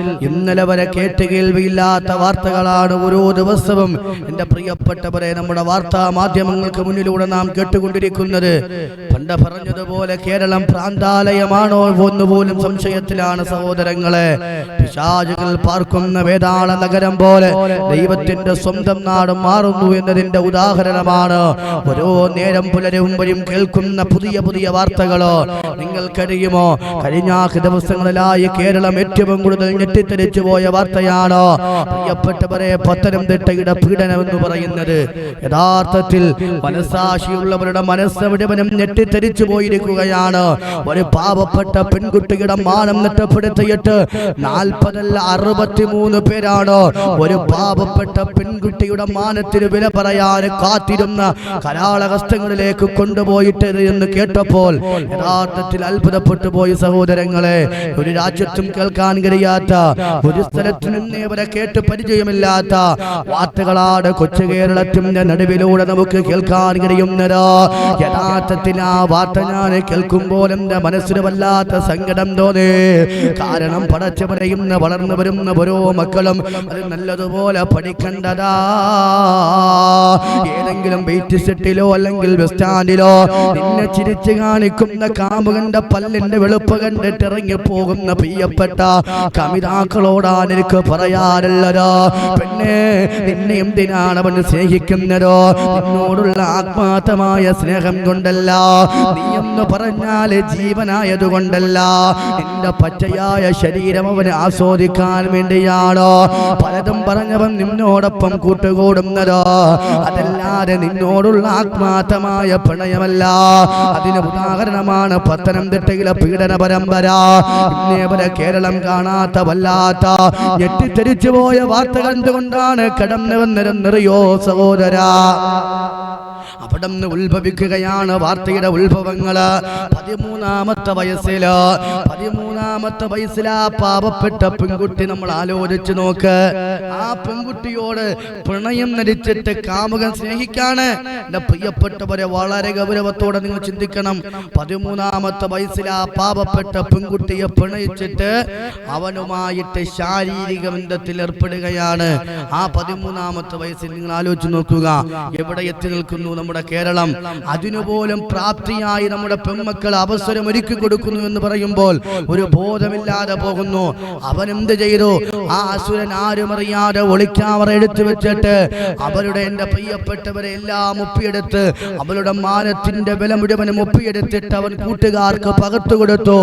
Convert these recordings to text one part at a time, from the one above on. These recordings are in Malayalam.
ഇന്നലെ വരെ കേട്ട് കേൾവിയില്ലാത്ത വാർത്തകളാണ് ഓരോ ദിവസവും എന്റെ പ്രിയപ്പെട്ടവരെ നമ്മുടെ വാർത്താ മാധ്യമങ്ങൾക്ക് മുന്നിലൂടെ നാം കേട്ടുകൊണ്ടിരിക്കുന്നത്. പണ്ട് പറഞ്ഞതുപോലെ കേരളം പ്രാന്താലയമാണോ ഒന്നുപോലും സംശയത്തിലാണ് സഹോദരങ്ങളെ. പിശാചുകൾ പാർക്കുന്ന വേതാള നഗരം പോലെ ദൈവത്തിന്റെ സ്വന്തം നാട് മാറുന്നു എന്നതിന്റെ ഉദാഹരണമാണ്. ഓരോ നേരം പുലരുമ്പോഴും കേൾക്കുന്ന പുതിയ പുതിയ വാർത്തകളോ. നിങ്ങൾക്കറിയുമോ? കഴിഞ്ഞ ദിവസങ്ങളിലായി കേരളം ഏറ്റവും കൂടുതൽ ഞെട്ടിത്തെറിച്ചു പോയ വാർത്തയാണ് പ്രിയപ്പെട്ടവരെ പത്തനംതിട്ടയുടെ പീഡനം എന്ന് പറയുന്നത്. യഥാർത്ഥത്തിൽ മനസാക്ഷിയുള്ളവരുടെ മനസ്സ് വിടവനം ഞെട്ടിത്തെറിച്ചു പോയിരിക്കുകയാണ് ഒരു പാവപ്പെട്ട പെൺകുട്ടിയുടെ മാനം നഷ്ടപ്പെടുത്തിയിട്ട് നാൽപ്പതല്ല അറുപത്തിമൂന്ന് പേരാണ് ഒരു പാവപ്പെട്ട പെൺകുട്ടിയുടെ മാനത്തിന് വില പറയാൻ കാത്തിരുന്ന കരാളഹസ്തങ്ങളിലേക്ക് കൊണ്ടുപോയിട്ട് എന്ന് കേട്ടപ്പോൾ യഥാർത്ഥത്തിൽ അത്ഭുതപ്പെട്ടു പോയി സഹോദരങ്ങളെ. ഒരു രാജ്യത്തും കേൾക്കാൻ കഴിയാത്ത ഒരു സ്ഥലത്തു നിന്ന് ഇവരെ കേട്ട് പരിചയമില്ലാത്ത വാർത്തകളാണ് കൊച്ചു കേരളത്തിന്റെ നടുവിലൂടെ നമുക്ക് കേൾക്കാൻ കഴിയുന്നത്. യഥാർത്ഥത്തിൽ ആ വാർത്ത ഞാൻ കേൾക്കുമ്പോൾ എന്റെ മനസ്സിന് വല്ലാത്ത സങ്കടം തോന്നി. കാരണം പടച്ചു പറയുന്ന വളർന്നു വരുന്ന ഓരോ മക്കളും അത് നല്ലതുപോലെ പഠിക്കേണ്ടതാ. ഏതെങ്കിലും വെയിറ്റ് സെറ്റിലോ അല്ലെങ്കിൽ ബസ് സ്റ്റാൻഡിലോ നിന്നെ ചിരിച്ചു കാണിക്കുന്ന കാമുകന്റെ പല്ലിന്റെ വെളുപ്പ് കണ്ടിട്ട് ഇറങ്ങി പോകുന്ന പ്രിയപ്പെട്ട കമിതാക്കളോടാണ് എനിക്ക് പിന്നെ പെണ്ണെ നിന്നെ എന്തിനാണ് അവൻ സ്നേഹിക്കുന്നതോ? നിന്നോടുള്ള ആത്മാർത്ഥമായ സ്നേഹം കൊണ്ടല്ല. നീ എന്ന് പറഞ്ഞാൽ ജീവനായതുകൊണ്ടല്ല. എന്റെ പച്ചയായ ശരീരം അവന് ആസ്വദിക്കാൻ വേണ്ടിയാണോ? പലതും പറഞ്ഞവൻ നിന്നോടൊപ്പം കൂട്ടുകൂടുന്നതോ? അതല്ലാതെ നിന്നോടുള്ള ആത്മാർത്ഥമായ പ്രണയമല്ല. അതിന് ഉദാഹരണമാണ് പത്തനംതിട്ടയിലെ പീഡന പരമ്പര ഇന്നേവരെ കേരളം കാണാത്ത വല്ലാത്ത ഞെട്ടിത്തെരിച്ചു പോയ വാർത്ത കണ്ടുകൊണ്ടാണ് കടന്നു വന്നിരുന്നറിയോ സഹോദരാ? അവിടെ ഉത്ഭവിക്കുകയാണ് വാർത്തയുടെ ഉത്ഭവങ്ങൾ. പതിമൂന്നാമത്തെ വയസ്സിൽ പതിമൂന്നാമത്തെ വയസ്സിലാ പാവപ്പെട്ട പെൺകുട്ടി നമ്മൾ ആലോചിച്ചു നോക്ക്. ആ പെൺകുട്ടിയോട് പ്രണയം നടിച്ചിട്ട് കാമുകൻ സ്നേഹിക്കാണ്. എന്റെ പ്രിയപ്പെട്ടവരെ വളരെ ഗൗരവത്തോടെ നിങ്ങൾ ചിന്തിക്കണം. പതിമൂന്നാമത്തെ വയസ്സിലാ പാവപ്പെട്ട പെൺകുട്ടിയെ പ്രണയിച്ചിട്ട് അവനുമായിട്ട് ശാരീരിക ബന്ധത്തിൽ ഏർപ്പെടുകയാണ്. ആ പതിമൂന്നാമത്തെ വയസ്സിൽ നിങ്ങൾ ആലോചിച്ച് നോക്കുക. എവിടെ എത്തി നിൽക്കുന്നു നമ്മുടെ കേരളം? അതിനുപോലും പ്രാപ്തിയായി നമ്മുടെ പെൺമക്കൾ അവസരം ഒരുക്കി കൊടുക്കുന്നു എന്ന് പറയുമ്പോൾ ഒരു ബോധമില്ലാതെ പോകുന്നു. അവൻ എന്ത് ചെയ്തു? ആ അസുരൻ ആരും അറിയാതെ ഒളിക്കാവറ എടുത്തു വെച്ചിട്ട് അവരുടെ എന്റെ പ്രിയപ്പെട്ടവരെ എല്ലാം ഒപ്പിയെടുത്ത് അവളുടെ മാനത്തിന്റെ വില മുഴുവനും ഒപ്പിയെടുത്തിട്ട് അവൻ കൂട്ടുകാർക്ക് പകർത്തു കൊടുത്തു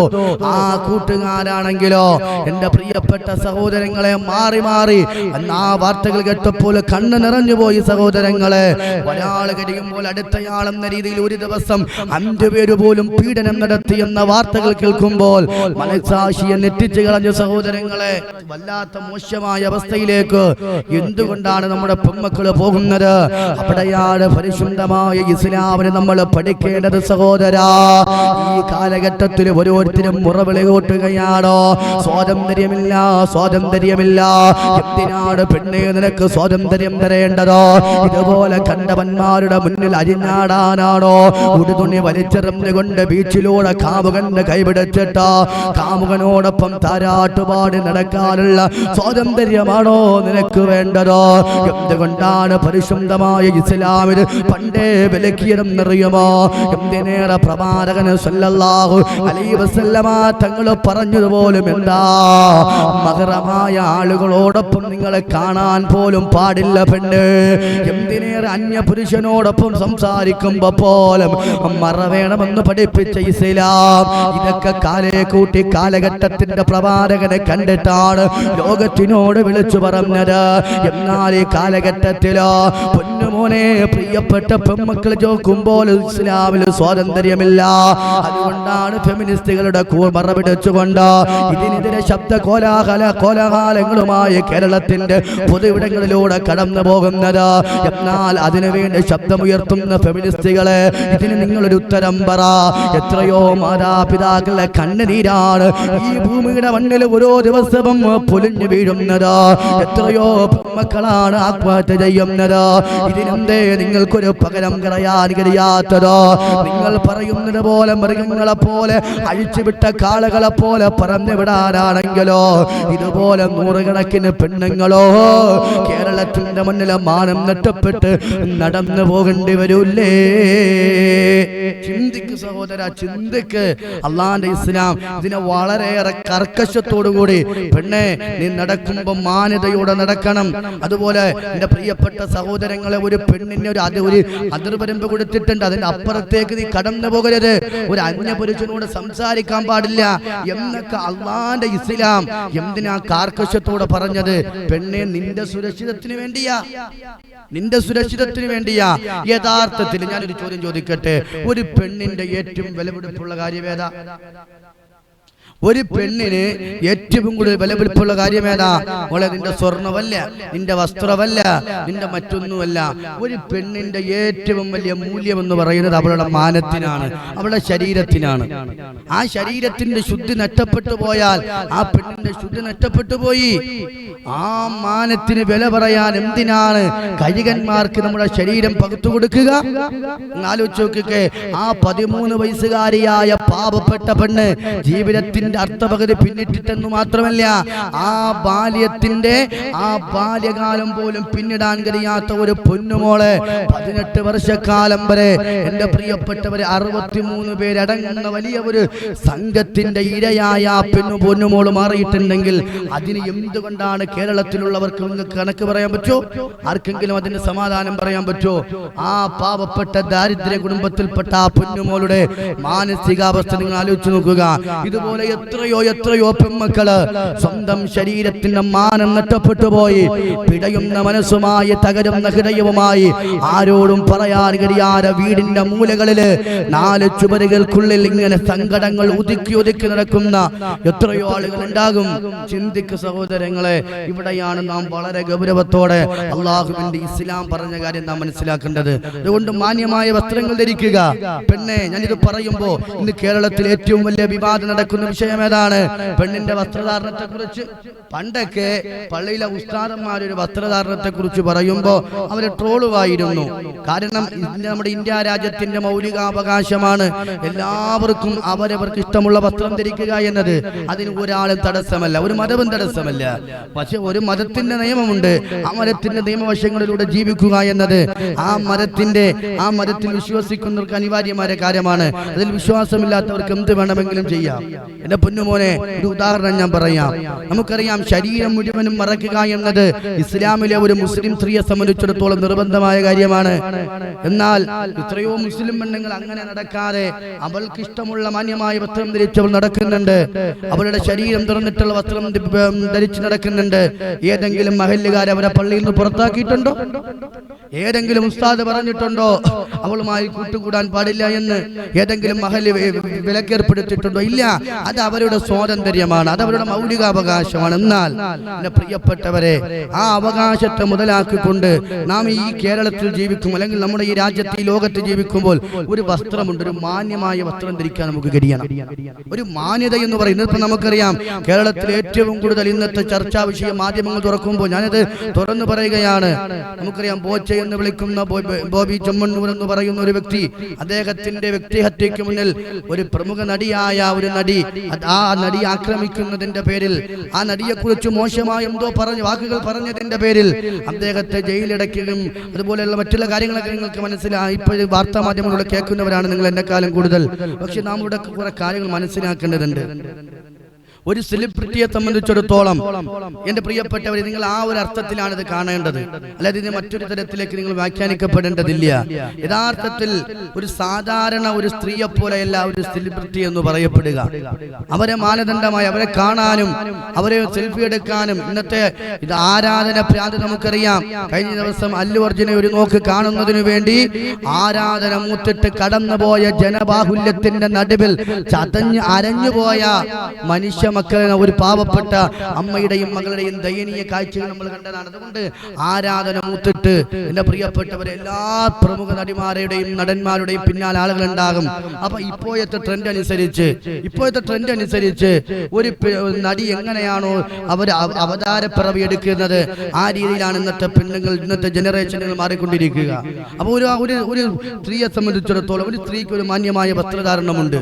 ആ കൂട്ടുകാരാണെങ്കിലോ എന്റെ പ്രിയപ്പെട്ട സഹോദരങ്ങളെ മാറി മാറി. അന്ന് ആ വാർത്തകൾ കേട്ടപ്പോൾ കണ്ണ് നിറഞ്ഞു പോയി സഹോദരങ്ങളെ. ഒരാൾ കഴിയുമ്പോൾ അടുത്തയാളെന്ന രീതിയിൽ ഒരു ദിവസം അഞ്ചു പേര് പോലും പീഡനം നടത്തി എന്ന വാർത്തകൾ കേൾക്കുമ്പോൾ മനസാക്ഷിയെ നെറ്റിച്ചു കളഞ്ഞ സഹോദരങ്ങളെ. വല്ലാത്ത മോശമായ അവസ്ഥയിലേക്ക് എന്തുകൊണ്ടാണ് നമ്മുടെ പെമ്മക്കൾ പോകുന്നത്? അവിടെയാണ് പരിശുദ്ധമായ ഇസ്ലാമിനെ നമ്മൾ പഠിക്കേണ്ടത് സഹോദരാ. ഈ കാലഘട്ടത്തിൽ ഓരോരുത്തരും മുറവിളി കൂട്ടുകയാണോ സ്വാതന്ത്ര്യമില്ല സ്വാതന്ത്ര്യമില്ല. എന്തിനാണ് പെണ്ണെ നിനക്ക് സ്വാതന്ത്ര്യം തരേണ്ടതോ? ഇതുപോലെ കണ്ടവന്മാരുടെ മുന്നിൽ അരിഞ്ഞാടാനാണോ? ഉടുതുണി വലിച്ചെറിഞ്ഞുകൊണ്ട് ബീച്ചിലൂടെ കാമുകന്റെ കൈപിടിച്ചിട്ട് കാമുകനോടൊപ്പം താരാട്ടുപാടി നടക്കാനുള്ള സ്വാതന്ത്ര്യമാണോ നിനക്ക് വേണ്ടതോ? എന്തുകൊണ്ടാണ് പരിശുദ്ധമായ ഇസ്ലാമിന് പണ്ടേ വിലക്കിയതെന്നറിയുമോ? എന്തിനേറെ പ്രവാചകന് സല്ലല്ലാഹു അലൈഹി വസല്ലമ തങ്ങൾ പറഞ്ഞതുപോലും എന്താ? മകരമായ ആളുകളോടൊപ്പം നിങ്ങളെ കാണാൻ പോലും പാടില്ല പെണ്ണ്. എന്തിനേറെ അന്യ പുരുഷനോടൊപ്പം സംസാരിക്കുമ്പോ പോലും മറ വേണമെന്ന് പഠിപ്പിച്ച ഇസ്ലാം. ഇതൊക്കെ കാലേ കൂട്ടി കാലഘട്ടത്തിന്റെ പ്രവാചകനെ കണ്ടിട്ടാണ് ലോകത്തിനോട് വിളിച്ചു പറഞ്ഞത്. എന്നാൽ ഈ കാലഘട്ടത്തിലോ പൊന്നുമോനെ പ്രിയപ്പെട്ട പെൺമക്കൾ ചോക്കുമ്പോൾ ഇസ്ലാമിൽ സ്വാതന്ത്ര്യമില്ല. അതുകൊണ്ടാണ് ഫെമിനിസ്റ്റുകളുടെ മറവിടച്ചുകൊണ്ട് ഇതിനെതിരെ ശബ്ദ കോലാഹല കോലാഹാലങ്ങളുമായി കേരളത്തിന്റെ പൊതുവിടങ്ങളിലൂടെ കടന്നു പോകുന്നത്. എന്നാൽ അതിനുവേണ്ടി ശബ്ദമുയർത്തുന്ന ഫെമിനിസ്റ്റുകളെ ഇതിന് നിങ്ങളൊരു ഉത്തരം പറ. എത്രയോ മാതാപിതാക്കളുടെ കണ്ണുനീരാണ് ഈ ഭൂമിയുടെ മണ്ണിൽ ഓരോ ദിവസവും പൊലിഞ്ഞു വീഴുന്നത്. എത്രയോ മക്കളാണ് ആത്മഹത്യ ചെയ്യുന്നത്. ഇതിനെന്തേ നിങ്ങൾക്കൊരു പകരം കളയാൻ കഴിയാത്തതോ? നിങ്ങൾ പറയുന്നത് പോലെ മൃഗങ്ങളെ പോലെ അഴിച്ചുവിട്ട കാളകളെ പോലെ പറഞ്ഞു വിടാനാണെങ്കിലോ? ഇതുപോലെ നൂറുകണക്കിന് പെണ്ണുങ്ങളോ കേരളത്തിന്റെ മുന്നിലെ മാനം നട്ടപ്പെട്ട് നടന്നു പോകേണ്ടി വരൂല്ലേ? ചിന്തിക്ക് സഹോദര ചിന്തിക്ക്. അള്ളാന്റെ ഇസ്ലാം ഇതിനെ വളരെയേറെ കർക്കശത്തോടുകൂടി. പെണ്ണെ നീ നടക്കുമ്പോൾ മാന്യതയോടെ നടക്കണം. അതുപോലെ എന്റെ പ്രിയപ്പെട്ട സഹോദരങ്ങളെ ഒരു പെണ്ണിന് ഒരു അത് ഒരു അതിർവരമ്പ് കൊടുത്തിട്ടുണ്ട്. അതിന്റെ അപ്പുറത്തേക്ക് നീ കടന്നു പോകരുത്. ഒരു അന്യപുരുഷനോട് സംസാരിക്കാൻ പാടില്ല. എന്നൊക്കെ അള്ളാന്റെ ഇസ്ലാം എന്തിനാ കാർക്കശത്തോടെ പറഞ്ഞത്? പെണ്ണെ നിന്റെ സുരക്ഷിതത്തിന് വേണ്ടിയാ. നിന്റെ സുരക്ഷിതത്തിന് വേണ്ടിയാ. യഥാർത്ഥത്തിൽ ഞാനൊരു ചോദ്യം ചോദിക്കട്ടെ? ഒരു പെണ്ണിന്റെ ഏറ്റവും വിലപിടിപ്പുള്ള കാര്യമേതാ? ഒരു പെണ്ണിന് ഏറ്റവും കൂടുതൽ വിലപിടിപ്പുള്ള കാര്യം ഏതാ? മോളെ നിന്റെ സ്വർണമല്ല നിന്റെ വസ്ത്രമല്ല നിന്റെ മറ്റൊന്നുമല്ല. ഒരു പെണ്ണിന്റെ ഏറ്റവും വലിയ മൂല്യം എന്ന് പറയുന്നത് അവളുടെ മാനത്തിനാണ്. അവളുടെ ശരീരത്തിനാണ്. ആ ശരീരത്തിന്റെ ശുദ്ധി നഷ്ടപ്പെട്ടു പോയാൽ ആ പെണ്ണിന്റെ ശുദ്ധി നഷ്ടപ്പെട്ടു പോയി. ആ മാനത്തിന് വില പറയാൻ എന്തിനാണ് കഴുകന്മാർക്ക് നമ്മുടെ ശരീരം പകുത്തു കൊടുക്കുക? ആലോചിച്ച് നോക്കിക്കേ ആ പതിമൂന്ന് വയസ്സുകാരിയായ പാവപ്പെട്ട പെണ്ണ് ജീവിതത്തിന്റെ അർത്ഥപകുതി പിന്നിട്ടിട്ടെന്ന് മാത്രമല്ല ആ ബാല്യത്തിന്റെ ആ ബാല്യകാലം പോലും പിന്നിടാൻ കഴിയാത്ത ഒരു പൊന്നുമോളെ പതിനെട്ട് വർഷക്കാലം വരെ എന്റെ പ്രിയപ്പെട്ടവരെ അറുപത്തിമൂന്ന് പേരടങ്ങുന്ന വലിയ ഒരു സംഘത്തിന്റെ ഇരയായ പെണ്ണു പൊന്നുമോൾ മാറിയിട്ടുണ്ടെങ്കിൽ അതിന് എന്തുകൊണ്ടാണ് കേരളത്തിലുള്ളവർക്ക് നിങ്ങൾക്ക് കണക്ക് പറയാൻ പറ്റുമോ? ആർക്കെങ്കിലും അതിന് സമാധാനം പറയാൻ പറ്റുമോ? ആ പാവപ്പെട്ട ദാരിദ്ര്യ കുടുംബത്തിൽപ്പെട്ട ആ പൊന്നുമോളുടെ മാനസികാവസ്ഥ നിങ്ങൾ ആലോചിച്ച് നോക്കുക. ഇതുപോലെ എത്രയോ എത്രയോ പെമ്മക്കൾ സ്വന്തം ശരീരത്തിന്റെ മാനം നഷ്ടപ്പെട്ടു പോയി. പിടയുന്ന മനസ്സുമായി തകരുന്ന ഹൃദയവുമായി ആരോടും പറയാൻ കഴിയാതെ വീടിന്റെ മൂലകളിൽ നാല് ചുമരുകൾക്കുള്ളിൽ ഇങ്ങനെ സങ്കടങ്ങൾ ഒതുക്കി ഒതുക്കി നടക്കുന്ന എത്രയോ ആളുകൾ ഉണ്ടാകും. ചിന്തിക്ക് സഹോദരങ്ങളെ ഇവിടെയാണ് നാം വളരെ ഗൗരവത്തോടെ അള്ളാഹുവിന്റെ ഇസ്ലാം പറഞ്ഞ കാര്യം നാം മനസ്സിലാക്കേണ്ടത്. അതുകൊണ്ട് മാന്യമായ വസ്ത്രങ്ങൾ ധരിക്കുക. പെണ്ണെ ഞാനിത് പറയുമ്പോ ഇന്ന് കേരളത്തിൽ ഏറ്റവും വലിയ വിവാദം നടക്കുന്ന വിഷയം ഏതാണ് പെണ്ണിന്റെ വസ്ത്രധാരണത്തെ കുറിച്ച് പണ്ടൊക്കെ പള്ളിയിലെ ഉസ്താദന്മാർ ഒരു വസ്ത്രധാരണത്തെ കുറിച്ച് പറയുമ്പോ അവർ ട്രോളുമായിരുന്നു കാരണം നമ്മുടെ ഇന്ത്യ രാജ്യത്തിന്റെ മൗലികാവകാശമാണ്. എല്ലാവർക്കും അവരവർക്ക് ഇഷ്ടമുള്ള വസ്ത്രം ധരിക്കുക എന്നത്. അതിന് ഒരാളും തടസ്സമല്ല ഒരു മതവും തടസ്സമല്ല. പക്ഷെ ഒരു മതത്തിന്റെ നിയമമുണ്ട്. ആ മതത്തിന്റെ നിയമവശങ്ങളിലൂടെ ജീവിക്കുക എന്നത്. ആ മതത്തിന്റെ ആ മതത്തിൽ വിശ്വസിക്കുന്നവർക്ക് അനിവാര്യമായ കാര്യമാണ്. അതിൽ വിശ്വാസമില്ലാത്തവർക്ക് എന്ത് വേണമെങ്കിലും ചെയ്യാം. എന്റെ പൊന്നുമോനെ ഒരു ഉദാഹരണം ഞാൻ പറയാം. നമുക്കറിയാം ശരീരം മുഴുവനും മറക്കുക എന്നത് ഇസ്ലാമിലെ ഒരു മുസ്ലിം സ്ത്രീയെ സംബന്ധിച്ചിടത്തോളം നിർബന്ധമായ കാര്യമാണ്. എന്നാൽ എത്രയോ മുസ്ലിം പെണ്ണുങ്ങൾ അങ്ങനെ നടക്കാതെ അവൾക്ക് ഇഷ്ടമുള്ള മാന്യമായ വസ്ത്രം ധരിച്ചവൾ നടക്കുന്നുണ്ട്. അവളുടെ ശരീരം തുറന്നിട്ടുള്ള വസ്ത്രം ധരിച്ചു നടക്കുന്നുണ്ട്. ഏതെങ്കിലും മഹല്ലുകാരെ അവരെ പള്ളിയിൽ നിന്ന് പുറത്താക്കിയിട്ടുണ്ടോ? ഏതെങ്കിലും ഉസ്താദ് പറഞ്ഞിട്ടുണ്ടോ? അവളുമായി കൂട്ടുകൂടാൻ പാടില്ല എന്ന് ഏതെങ്കിലും മഹൽ വി- വിലക്കേർപ്പെടുത്തിയിട്ടുണ്ടോ? ഇല്ല. അത് അവരുടെ സ്വാതന്ത്ര്യമാണ്. അത് അവരുടെ മൗലികാവകാശമാണ്. എന്നാൽ പ്രിയപ്പെട്ടവരെ ആ അവകാശത്തെ മുതലാക്കിക്കൊണ്ട് നാം ഈ കേരളത്തിൽ ജീവിക്കും. അല്ലെങ്കിൽ നമ്മുടെ ഈ രാജ്യത്ത് ഈ ലോകത്ത് ജീവിക്കുമ്പോൾ ഒരു വസ്ത്രമുണ്ട്. ഒരു മാന്യമായ വസ്ത്രം ധരിക്കാൻ നമുക്ക് കഴിയണം. ഒരു മാന്യത എന്ന് പറയുന്നത് ഇപ്പൊ നമുക്കറിയാം. കേരളത്തിൽ ഏറ്റവും കൂടുതൽ ഇന്നത്തെ ചർച്ചാ വിഷയം മാധ്യമങ്ങൾ തുറക്കുമ്പോൾ ഞാനത് തുറന്നു പറയുകയാണ്. നമുക്കറിയാം ബോച്ച എന്ന് വിളിക്കുന്ന ബോബി ചെമ്മണ്ണൂർ എന്ന് പറയുന്ന ഒരു വ്യക്തി അദ്ദേഹത്തിന്റെ വ്യക്തിഹത്യക്ക് മുന്നിൽ ഒരു പ്രമുഖ നടിയായ ഒരു നടി ആ നടി ആക്രമിക്കുന്നതിന്റെ പേരിൽ ആ നടിയെ കുറിച്ച് മോശമായ എന്തോ പറഞ്ഞു വാക്കുകൾ പറഞ്ഞതിന്റെ പേരിൽ അദ്ദേഹത്തെ ജയിലടയ്ക്കുകയും അതുപോലെയുള്ള മറ്റുള്ള കാര്യങ്ങളൊക്കെ നിങ്ങൾക്ക് മനസ്സിലായി. ഇപ്പോൾ വാർത്താ മാധ്യമങ്ങളിലൂടെ കേൾക്കുന്നവരാണ് നിങ്ങൾ എന്നെക്കാലം കൂടുതൽ. പക്ഷെ നാം ഇവിടെ കുറെ കാര്യങ്ങൾ മനസ്സിലാക്കേണ്ടതുണ്ട്. ഒരു സെലിബ്രിറ്റിയെ സംബന്ധിച്ചിടത്തോളം എന്റെ പ്രിയപ്പെട്ടവരെ നിങ്ങൾ ആ ഒരു അർത്ഥത്തിലാണ് ഇത് കാണേണ്ടത്. അല്ലാതെ ഇത് മറ്റൊരു തരത്തിലേക്ക് നിങ്ങൾ വ്യാഖ്യാനിക്കപ്പെടേണ്ടതില്ല. യഥാർത്ഥത്തിൽ ഒരു സാധാരണ ഒരു സ്ത്രീയെ പോലെയല്ല ഒരു സെലിബ്രിറ്റി എന്ന് പറയപ്പെടുക. അവരെ മാനദണ്ഡമായി അവരെ കാണാനും അവരെ സെൽഫി എടുക്കാനും ഇന്നത്തെ ഇത് ആരാധന ഭ്രാന്ത് നമുക്കറിയാം. കഴിഞ്ഞ ദിവസം അല്ലു അർജുനെ ഒരു നോക്ക് കാണുന്നതിനു വേണ്ടി ആരാധന മൂത്തിട്ട് കടന്നുപോയ ജനബാഹുല്യത്തിന്റെ നടുവിൽ ചതഞ്ഞ് അരഞ്ഞുപോയ മനുഷ്യ മക്കളെ ഒരു പാവപ്പെട്ട അമ്മയുടെയും മകളുടെയും ദയനീയ കാഴ്ചകൾ നമ്മൾ കണ്ടതാണ്. അതുകൊണ്ട് ആരാധന മൂത്തിട്ട് എന്റെ പ്രിയപ്പെട്ടവരെ എല്ലാ പ്രമുഖ നടിമാരുടെയും നടന്മാരുടെയും പിന്നാലെ ആളുകൾ ഉണ്ടാകും അപ്പൊ ഇപ്പോഴത്തെ ട്രെൻഡ് അനുസരിച്ച് ഇപ്പോഴത്തെ ട്രെൻഡ് അനുസരിച്ച് ഒരു നടി എങ്ങനെയാണോ അവർ അവതാര അവതാരപ്പിറവി എടുക്കുന്നത് ആ രീതിയിലാണ് ഇന്നത്തെ പെണ്ണുങ്ങൾ ഇന്നത്തെ ജനറേഷനുകൾ മാറിക്കൊണ്ടിരിക്കുക. അപ്പൊ ഒരു ഒരു ഒരു സ്ത്രീയെ സംബന്ധിച്ചിടത്തോളം ഒരു സ്ത്രീക്ക് ഒരു മാന്യമായ വസ്ത്രധാരണമുണ്ട്.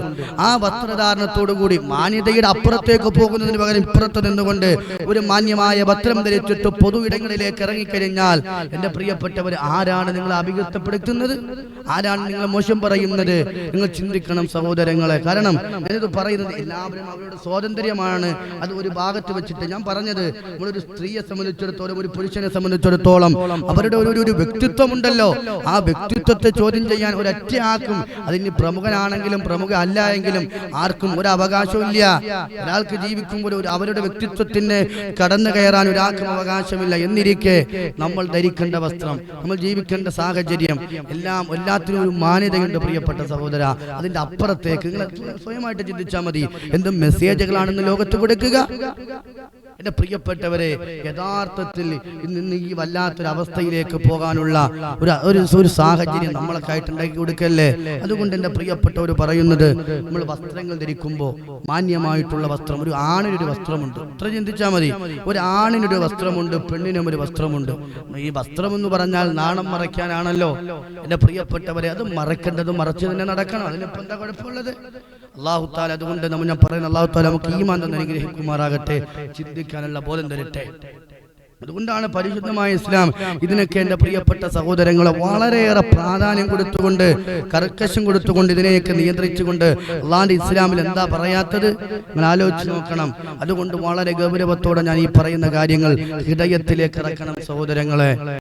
ആ വസ്ത്രധാരണത്തോടു കൂടി മാന്യതയുടെ അപ്പുറത്തേക്ക് പോകുന്നതിന് പകരം ഇപ്പുറത്ത് നിന്നുകൊണ്ട് ഒരു മാന്യമായ വസ്ത്രം ധരിച്ചിട്ട് പൊതു ഇടങ്ങളിലേക്ക് ഇറങ്ങിക്കഴിഞ്ഞാൽ എന്റെ പ്രിയപ്പെട്ടവർ ആരാണ് നിങ്ങളെ അഭികൃത്തപ്പെടുത്തുന്നത് ആരാണ് നിങ്ങൾ മോശം പറയുന്നത്? നിങ്ങൾ ചിന്തിക്കണം സഹോദരങ്ങളെ. കാരണം ഞാനിത് പറയുന്നത് എല്ലാവരും അവരുടെ സ്വാതന്ത്ര്യമാണ്. അത് ഒരു ഭാഗത്ത് വെച്ചിട്ട് ഞാൻ പറഞ്ഞത് നമ്മളൊരു സ്ത്രീയെ സംബന്ധിച്ചിടത്തോളം ഒരു പുരുഷനെ സംബന്ധിച്ചിടത്തോളം അവരുടെ ഒരു ഒരു- വ്യക്തിത്വമുണ്ടല്ലോ. ആ വ്യക്തിത്വത്തെ ചോദ്യം ചെയ്യാൻ ഒരൊറ്റ ആക്കും അതിന് പ്രമുഖനാണെങ്കിലും പ്രമുഖ അല്ല എങ്കിലും ആർക്കും ഒരു അവകാശവും ഇല്ല. ജീവിക്കുമ്പോൾ ഒരു അവരുടെ വ്യക്തിത്വത്തിന് കടന്നു കയറാൻ ഒരാൾക്കും അവകാശമില്ല എന്നിരിക്കെ നമ്മൾ ധരിക്കേണ്ട വസ്ത്രം നമ്മൾ ജീവിക്കേണ്ട സാഹചര്യം എല്ലാം എല്ലാത്തിനും ഒരു മാന്യതയുണ്ട് പ്രിയപ്പെട്ട സഹോദര. അതിന്റെ അപ്പുറത്തേക്ക് നിങ്ങൾ സ്വയമായിട്ട് ചിന്തിച്ചാൽ മതി. എന്തും മെസ്സേജുകളാണെന്ന് ലോകത്ത് കൊടുക്കുക. എന്റെ പ്രിയപ്പെട്ടവരെ യഥാർത്ഥത്തിൽ ഇന്ന് ഈ വല്ലാത്തൊരവസ്ഥയിലേക്ക് പോകാനുള്ള ഒരു ഒരു ഒരു സാഹചര്യം നമ്മളൊക്കെ ആയിട്ട് ഉണ്ടാക്കി കൊടുക്കല്ലേ? അതുകൊണ്ട് എന്റെ പ്രിയപ്പെട്ടവർ പറയുന്നത് നമ്മൾ വസ്ത്രങ്ങൾ ധരിക്കുമ്പോൾ മാന്യമായിട്ടുള്ള വസ്ത്രം ഒരു ആണിനൊരു വസ്ത്രമുണ്ട്. ഇത്ര ചിന്തിച്ചാൽ മതി. ഒരു ആണിനൊരു വസ്ത്രമുണ്ട് പെണ്ണിനും ഒരു വസ്ത്രമുണ്ട്. ഈ വസ്ത്രം എന്ന് പറഞ്ഞാൽ നാണം മറയ്ക്കാനാണല്ലോ. എന്റെ പ്രിയപ്പെട്ടവരെ അത് മറക്കേണ്ടത് മറച്ചു തന്നെ നടക്കണം. അതിനിപ്പോ എന്താ കുഴപ്പമുള്ളത്? അള്ളാഹു താല അതുകൊണ്ട് നമ്മൾ ഞാൻ പറയുന്ന അള്ളാഹു താല നമുക്ക് ഈ മാന്തം അനുഗ്രഹിക്കുമാറാകട്ടെ. ചിന്തിക്കാനുള്ള ബോധം തരട്ടെ. അതുകൊണ്ടാണ് പരിശുദ്ധമായ ഇസ്ലാം ഇതിനൊക്കെ എന്റെ പ്രിയപ്പെട്ട സഹോദരങ്ങളെ വളരെയേറെ പ്രാധാന്യം കൊടുത്തുകൊണ്ട് കർക്കശം കൊടുത്തുകൊണ്ട് ഇതിനെയൊക്കെ നിയന്ത്രിച്ചുകൊണ്ട് അള്ളാന്റെ ഇസ്ലാമിൽ എന്താ പറയാത്തത്? നിങ്ങൾ ആലോചിച്ച് നോക്കണം. അതുകൊണ്ട് വളരെ ഗൗരവത്തോടെ ഞാൻ ഈ പറയുന്ന കാര്യങ്ങൾ ഹൃദയത്തിലേക്ക് ഇറക്കണം സഹോദരങ്ങളെ.